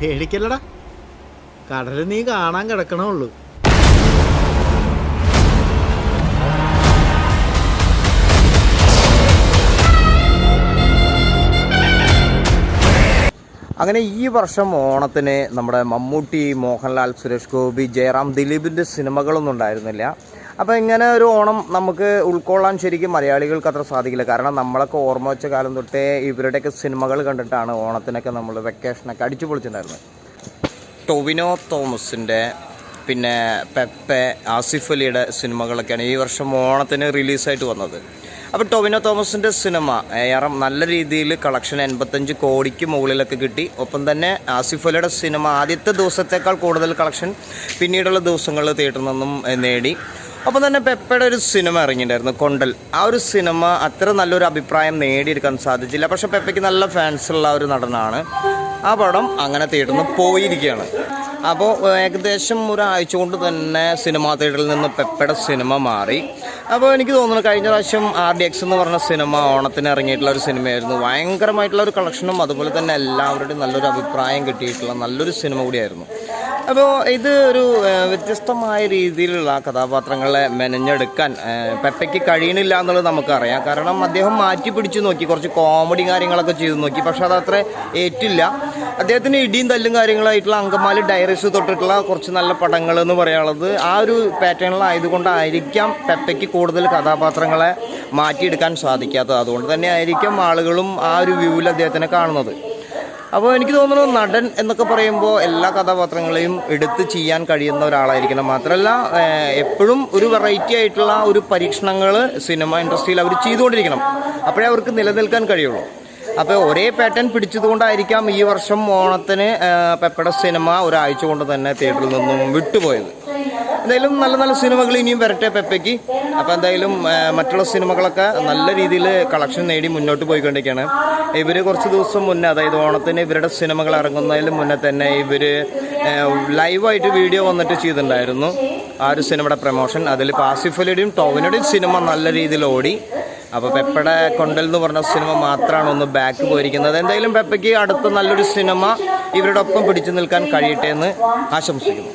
പേടിക്കല്ലടാ. കടൽ നീ കാണാൻ കിടക്കണുള്ളൂ അങ്ങനെ ഈ വർഷം ഓണത്തിന് നമ്മുടെ മമ്മൂട്ടി മോഹൻലാൽ സുരേഷ് ഗോപി ജയറാം ദിലീപിന്റെ സിനിമകളൊന്നും ഉണ്ടായിരുന്നില്ല. അപ്പോൾ ഇങ്ങനെ ഒരു ഓണം നമുക്ക് ഉൾക്കൊള്ളാൻ ശരിക്കും മലയാളികൾക്ക് അത്ര സാധിക്കില്ല. കാരണം നമ്മളൊക്കെ ഓർമ്മ വെച്ച കാലം തൊട്ടേ ഇവരുടെയൊക്കെ സിനിമകൾ കണ്ടിട്ടാണ് ഓണത്തിനൊക്കെ നമ്മൾ വെക്കേഷനൊക്കെ അടിച്ചു പൊളിച്ചിട്ടുണ്ടായിരുന്നത് ടൊവിനോ തോമസിന്റെ പിന്നെ പെപ്പെ ആസിഫ് അലിയുടെ സിനിമകളൊക്കെയാണ് ഈ വർഷം ഓണത്തിന് റിലീസായിട്ട് വന്നത്. അപ്പോൾ ടൊവിനോ തോമസിന്റെ സിനിമ ഏറെ നല്ല രീതിയിൽ കളക്ഷൻ എൺപത്തഞ്ച് കോടിക്ക് മുകളിലൊക്കെ കിട്ടി. ഒപ്പം തന്നെ ആസിഫ് അലിയുടെ സിനിമ ആദ്യത്തെ ദിവസത്തേക്കാൾ കൂടുതൽ കളക്ഷൻ പിന്നീടുള്ള ദിവസങ്ങളിൽ തിയേറ്ററിൽ നിന്നും നേടി. ഒപ്പം തന്നെ പെപ്പയുടെ ഒരു സിനിമ ഇറങ്ങിയിട്ടുണ്ടായിരുന്നു കൊണ്ടൽ. ആ ഒരു സിനിമ അത്ര നല്ലൊരു അഭിപ്രായം നേടിയെടുക്കാൻ സാധിച്ചില്ല. പക്ഷേ പെപ്പയ്ക്ക് നല്ല ഫാൻസ് ഉള്ള ഒരു നടനാണ്. ആ പടം അങ്ങനെ തിയേറ്ററിൽ പോയിരിക്കുകയാണ്. അപ്പോൾ ഏകദേശം ഒരാഴ്ച കൊണ്ട് തന്നെ സിനിമാ തിയേറ്ററിൽ നിന്ന് പെപ്പയുടെ സിനിമ മാറി. അപ്പോൾ എനിക്ക് തോന്നുന്നു കഴിഞ്ഞ പ്രാവശ്യം ആർ ഡി എക്സ് എന്ന് പറഞ്ഞ സിനിമ ഓണത്തിന് ഇറങ്ങിയിട്ടുള്ള ഒരു സിനിമയായിരുന്നു. ഭയങ്കരമായിട്ടുള്ള ഒരു കളക്ഷനും അതുപോലെ തന്നെ എല്ലാവരുടെയും നല്ലൊരു അഭിപ്രായം കിട്ടിയിട്ടുള്ള നല്ലൊരു സിനിമ കൂടിയായിരുന്നു. അപ്പോൾ ഇത് ഒരു വ്യത്യസ്തമായ രീതിയിലുള്ള കഥാപാത്രങ്ങളെ മെനഞ്ഞെടുക്കാൻ പെപ്പയ്ക്ക് കഴിയണില്ല എന്നുള്ളത് നമുക്കറിയാം. കാരണം അദ്ദേഹം മാറ്റി പിടിച്ചു നോക്കി കുറച്ച് കോമഡി കാര്യങ്ങളൊക്കെ ചെയ്തു നോക്കി പക്ഷെ അത് അത്ര ഏറ്റില്ല. അദ്ദേഹത്തിന് ഇടിയും തല്ലും കാര്യങ്ങളായിട്ടുള്ള അങ്കമാലി ഡയറീസ് തൊട്ടിട്ടുള്ള കുറച്ച് നല്ല പടങ്ങൾ എന്ന് പറയാനുള്ളത്. ആ ഒരു പാറ്റേണിലായതുകൊണ്ടായിരിക്കാം പെപ്പയ്ക്ക് കൂടുതൽ കഥാപാത്രങ്ങളെ മാറ്റിയെടുക്കാൻ സാധിക്കാത്തത്. അതുകൊണ്ട് തന്നെ ആയിരിക്കും ആളുകളും ആ ഒരു വ്യൂവിൽ അദ്ദേഹത്തിനെ കാണുന്നത്. അപ്പോൾ എനിക്ക് തോന്നുന്നു നടൻ എന്നൊക്കെ പറയുമ്പോൾ എല്ലാ കഥാപാത്രങ്ങളെയും എടുത്ത് ചെയ്യാൻ കഴിയുന്ന ഒരാളായിരിക്കണം. മാത്രമല്ല എപ്പോഴും ഒരു വെറൈറ്റി ആയിട്ടുള്ള ഒരു പരീക്ഷണങ്ങൾ സിനിമ ഇൻഡസ്ട്രിയിൽ അവർ ചെയ്തുകൊണ്ടിരിക്കണം. അപ്പോഴേ അവർക്ക് നിലനിൽക്കാൻ കഴിയുള്ളൂ. അപ്പോൾ ഒരേ പാറ്റേൺ പിടിച്ചതുകൊണ്ടായിരിക്കാം ഈ വർഷം ഓണത്തിന് പെപ്പട സിനിമ ഒരാഴ്ച കൊണ്ട് തന്നെ തിയേറ്ററിൽ നിന്നും വിട്ടുപോയത്. എന്തായാലും നല്ല നല്ല സിനിമകൾ ഇനിയും വരട്ടെ പെപ്പയ്ക്ക്. അപ്പോൾ എന്തായാലും മറ്റുള്ള സിനിമകളൊക്കെ നല്ല രീതിയിൽ കളക്ഷൻ നേടി മുന്നോട്ട് പോയിക്കൊണ്ടിരിക്കുകയാണ്. ഇവർ കുറച്ച് ദിവസം മുന്നേ അതായത് ഓണത്തിന് ഇവരുടെ സിനിമകൾ ഇറങ്ങുന്നതിന് മുന്നേ തന്നെ ഇവർ ലൈവായിട്ട് വീഡിയോ വന്നിട്ട് ചെയ്തിട്ടുണ്ടായിരുന്നു. ആ ഒരു സിനിമയുടെ പ്രൊമോഷൻ അതിൽ പാസിഫലിയുടെയും ടോവിനുടെയും സിനിമ നല്ല രീതിയിൽ ഓടി. അപ്പോൾ പെപ്പയുടെ കൊണ്ടൽ എന്ന് പറഞ്ഞ സിനിമ മാത്രമാണ് ഒന്ന് ബാക്ക് പോയിരിക്കുന്നത്. എന്തായാലും പെപ്പയ്ക്ക് അടുത്ത നല്ലൊരു സിനിമ ഇവരുടെ ഒപ്പം പിടിച്ചു നിൽക്കാൻ കഴിയട്ടെ എന്ന് ആശംസിക്കുന്നു.